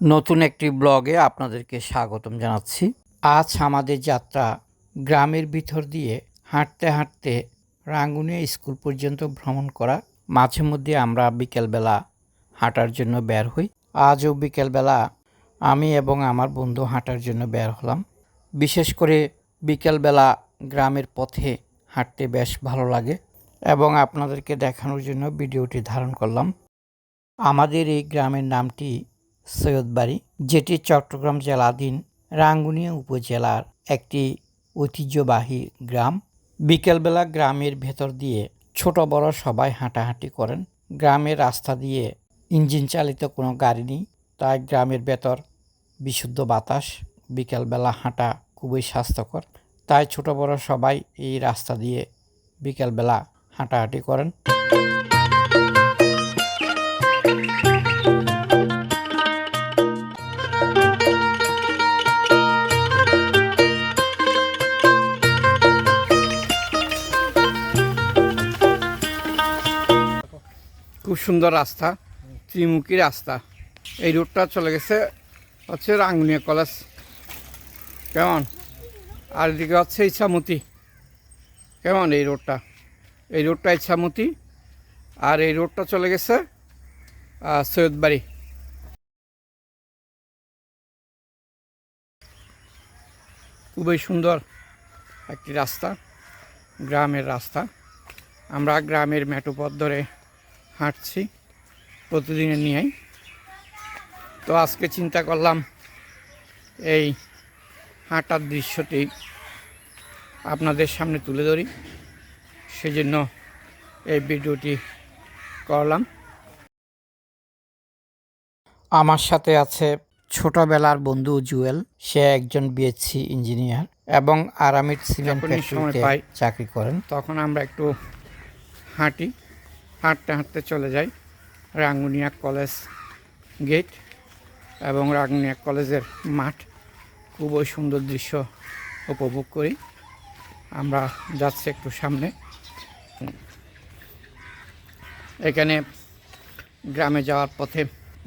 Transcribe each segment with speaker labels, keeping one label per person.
Speaker 1: নতুন একটি ব্লগে আপনাদেরকে স্বাগতম জানাচ্ছি। আজ আমাদের যাত্রা গ্রামের ভিতর দিয়ে হাঁটতে হাঁটতে রাঙ্গুনিয়া স্কুল পর্যন্ত ভ্রমণ করা। মাঝে মধ্যে আমরা বিকেলবেলা হাঁটার জন্য বের হই। আজও বিকেলবেলা আমি এবং আমার বন্ধু হাঁটার জন্য বের হলাম। বিশেষ করে বিকেলবেলা গ্রামের পথে হাঁটতে বেশ ভালো লাগে এবং আপনাদেরকে দেখানোর জন্য ভিডিওটি ধারণ করলাম। আমাদের এই গ্রামের নামটি সৈয়দবাড়ি যেটি চট্টগ্রাম জেলাধীন রাঙ্গুনিয়া উপজেলার একটি ঐতিহ্যবাহী গ্রাম। বিকেলবেলা গ্রামের ভেতর দিয়ে ছোট বড় সবাই হাঁটাহাঁটি করেন। গ্রামের রাস্তা দিয়ে ইঞ্জিন চালিত কোনো গাড়ি নেই, তাই গ্রামের ভেতর বিশুদ্ধ বাতাস, বিকেলবেলা হাঁটা খুবই স্বাস্থ্যকর। তাই ছোট বড় সবাই এই রাস্তা দিয়ে বিকেলবেলা হাঁটাহাঁটি করেন। খুব সুন্দর রাস্তা, ত্রিমুখী রাস্তা। এই রোডটা চলে গেছে হচ্ছে রাঙ্গুনিয়া কলেজ। কেমন? আর এদিকে হচ্ছে ইচ্ছামতি। কেমন এই রোডটা এই রোডটা ইচ্ছামতি। আর এই রোডটা চলে গেছে সৈয়দবাড়ি। খুবই সুন্দর একটি রাস্তা, গ্রামের রাস্তা। আমরা গ্রামের মেঠোপথ ধরে হাঁটছি প্রতিদিনের নিয়েই। তো আজকে চিন্তা করলাম এই হাঁটার দৃশ্যটি আপনাদের সামনে তুলে ধরি। সেজন্য এই ভিডিওটি করলাম। আমার সাথে আছে ছোটবেলার বন্ধু জুয়েল। সে একজন বিএসসি ইঞ্জিনিয়ার এবং আরামিট সিমেন্ট ফ্যাক্টরিতে চাকরি করেন।
Speaker 2: তখন আমরা একটু হাঁটি। হাঁটতে হাঁটতে চলে যাই রাঙ্গুনিয়া কলেজ গেট এবং রাঙ্গুনিয়া কলেজের মাঠ। খুবই সুন্দর দৃশ্য উপভোগ করি। আমরা যাচ্ছি একটু সামনে। এখানে গ্রামে যাওয়ার পথে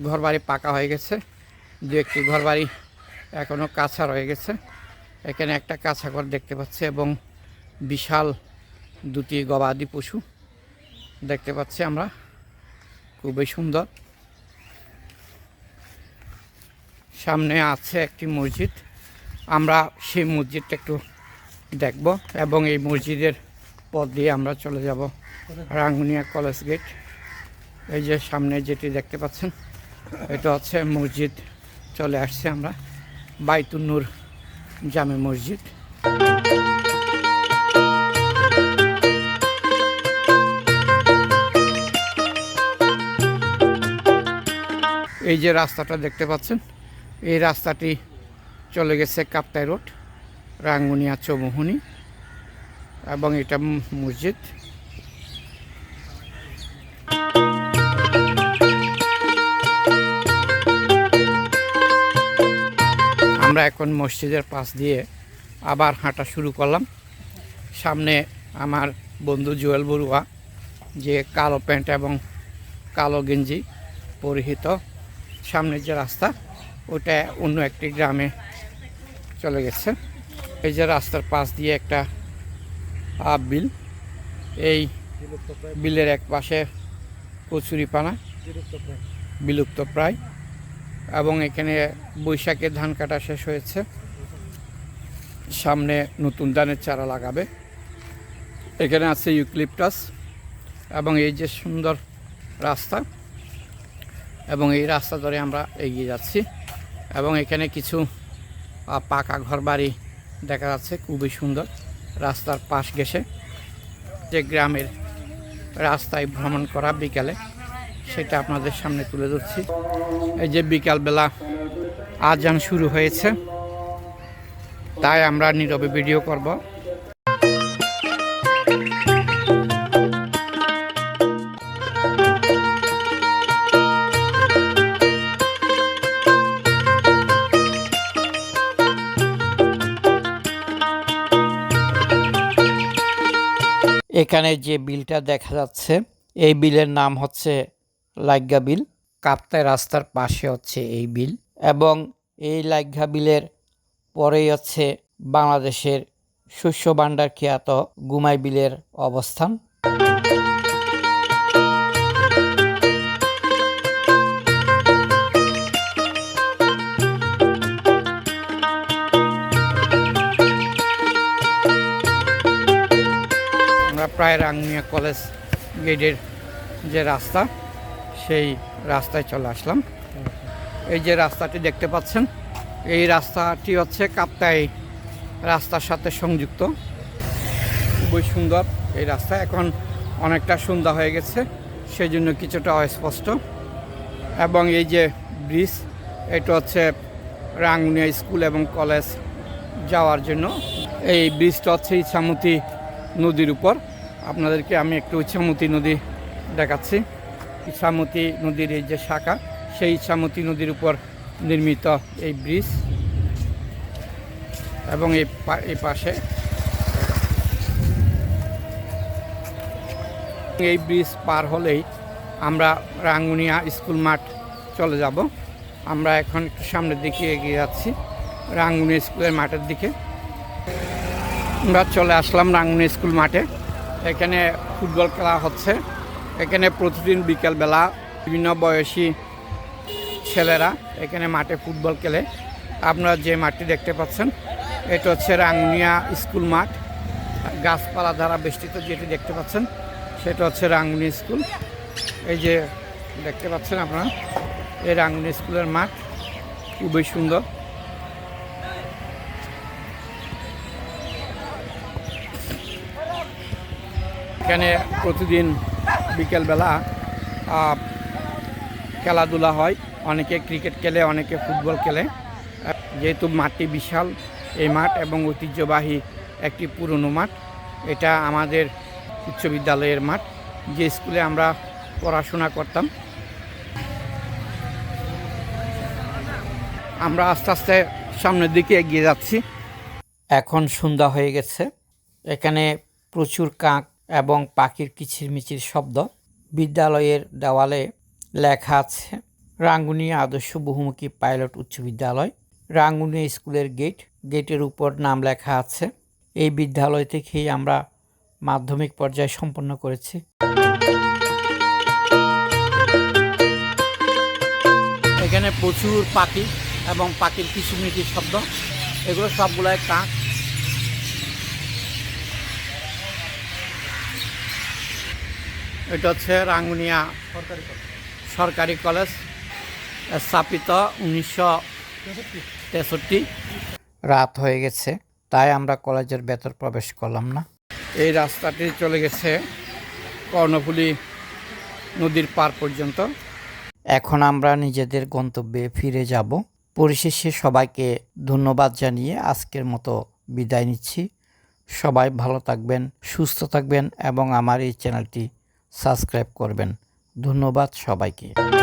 Speaker 2: ঘরবাড়ি পাকা হয়ে গেছে। দু একটি ঘরবাড়ি এখনও কাঁচা রয়ে গেছে। এখানে একটা কাঁচা ঘর দেখতে পাচ্ছি এবং বিশাল দুটি গবাদি পশু দেখতে পাচ্ছি আমরা। খুবই সুন্দর। সামনে আছে একটি মসজিদ। আমরা সেই মসজিদটা একটু দেখব এবং এই মসজিদের পথ দিয়ে আমরা চলে যাব রাঙ্গুনিয়া কলেজ গেট। এই যে সামনে যেটি দেখতে পাচ্ছেন, এটা হচ্ছে মসজিদ। চলে আসছে আমরা। বাইতুন্নুর জামে মসজিদ। এই যে রাস্তাটা দেখতে পাচ্ছেন, এই রাস্তাটি চলে গেছে কাপ্তাই রোড, রাঙ্গুনিয়া চৌমোহনি এবং এটা মসজিদ। আমরা এখন মসজিদের পাশ দিয়ে আবার হাঁটা শুরু করলাম। সামনে আমার বন্ধু জুয়েল বড়ুয়া, যে কালো প্যান্ট এবং কালো গেঞ্জি পরিহিত সামনের যে রাস্তা ওটা অন্য একটি গ্রামে চলে গেছে। এই যে রাস্তার পাশ দিয়ে একটা আহ, বিল এই বিলের এক পাশে কচুরিপানা বিলুপ্ত প্রায় এবং এখানে বৈশাখে ধান কাটা শেষ হয়েছে। সামনে নতুন ধানের চারা লাগাবে। এখানে আছে ইউক্লিপটাস এবং এই যে সুন্দর রাস্তা এবং এই রাস্তা ধরে আমরা এগিয়ে যাচ্ছি এবং এখানে কিছু পাকা ঘর বাড়ি দেখা যাচ্ছে, খুবই সুন্দর রাস্তার পাশ ঘেসে যে গ্রামের রাস্তায় ভ্রমণ করা বিকালে, সেটা আপনাদের সামনে তুলে ধরছি। এই যে বিকালবেলা আজান শুরু হয়েছে, তাই আমরা নীরবে ভিডিও করব।
Speaker 1: এখানে যে বিলটা দেখা যাচ্ছে, এই বিলের নাম হচ্ছে লাইগা বিল। কাপ্তায় রাস্তার পাশে হচ্ছে এই বিল এবং এই লাইগা বিলের পরেই হচ্ছে বাংলাদেশের শস্য ভাণ্ডার খ্যাত গুমাই বিলের অবস্থান।
Speaker 2: প্রায় রাঙ্গুনিয়া কলেজ গেটের যে রাস্তা, সেই রাস্তায় চলে আসলাম। এই যে রাস্তাটি দেখতে পাচ্ছেন, এই রাস্তাটি হচ্ছে কাপ্তাই রাস্তার সাথে সংযুক্ত। খুবই সুন্দর এই রাস্তা, এখন অনেকটা সুন্দর হয়ে গেছে সেই জন্য কিছুটা অস্পষ্ট। এবং এই যে ব্রিজ, এটা হচ্ছে রাঙ্গুনিয়া স্কুল এবং কলেজ যাওয়ার জন্য। এই ব্রিজটা হচ্ছে ইছামতি নদীর উপর। আপনাদেরকে আমি একটু ইছামতি নদী দেখাচ্ছি। ইছামতি নদীর এই যে শাখা, সেই ইছামতি নদীর উপর নির্মিত এই ব্রিজ এবং এই এই পাশে এই ব্রিজ পার হলেই আমরা রাঙ্গুনিয়া স্কুল মাঠ চলে যাব। আমরা এখন একটু সামনের দিকে এগিয়ে যাচ্ছি, রাঙ্গুনিয়া স্কুলের মাঠের দিকে। আমরা চলে আসলাম রাঙ্গুনি স্কুল মাঠে। এখানে ফুটবল খেলা হচ্ছে। এখানে প্রতিদিন বিকেলবেলা বিভিন্ন বয়সী ছেলেরা এখানে মাঠে ফুটবল খেলে। আপনারা যে মাঠটি দেখতে পাচ্ছেন, এটা হচ্ছে রাঙ্গুনিয়া স্কুল মাঠ। গাছপালা দ্বারা বেষ্টিত যেটি দেখতে পাচ্ছেন, সেটা হচ্ছে রাঙ্গুনি স্কুল। এই যে দেখতে পাচ্ছেন আপনারা, এই রাঙ্গুনি স্কুলের মাঠ খুবই সুন্দর। এখানে প্রতিদিন বিকেলবেলা খেলাধুলা হয়। অনেকে ক্রিকেট খেলে, অনেকে ফুটবল খেলে। যেহেতু মাঠটি বিশাল, এই মাঠ এবং ঐতিহ্যবাহী একটি পুরনো মাঠ, এটা আমাদের উচ্চ বিদ্যালয়ের মাঠ, যে স্কুলে আমরা পড়াশোনা করতাম। আমরা আস্তে আস্তে সামনের দিকে এগিয়ে যাচ্ছি।
Speaker 1: এখন সন্ধ্যা হয়ে গেছে। এখানে প্রচুর কাক এবং পাখির কিচিরমিচির শব্দ। বিদ্যালয়ের দেওয়ালে লেখা আছে রাঙ্গুনিয়া আদর্শ বহুমুখী পাইলট উচ্চ বিদ্যালয়। রাঙ্গুনিয়া স্কুলের গেট। গেটের উপর নাম লেখা আছে। এই বিদ্যালয় থেকেই আমরা মাধ্যমিক পর্যায়ে সম্পন্ন করেছি।
Speaker 2: এখানে প্রচুর পাখি এবং পাখির কিচিরমিচির শব্দ। এগুলো সবগুলাই কাক এটা হচ্ছে রাঙ্গুনিয়া সরকারি কলেজ। স্থাপিত উনিশশো তেষট্টি।
Speaker 1: রাত হয়ে গেছে তাই আমরা কলেজের ভেতর প্রবেশ করলাম না।
Speaker 2: এই রাস্তাটি চলে গেছে কর্ণফুলী নদীর পার পর্যন্ত।
Speaker 1: এখন আমরা নিজেদের গন্তব্যে ফিরে যাব। পরিশেষে সবাইকে ধন্যবাদ জানিয়ে আজকের মতো বিদায় নিচ্ছি। সবাই ভালো থাকবেন সুস্থ থাকবেন এবং আমার এই চ্যানেলটি সাবস্ক্রাইব করবেন। ধন্যবাদ সবাইকে।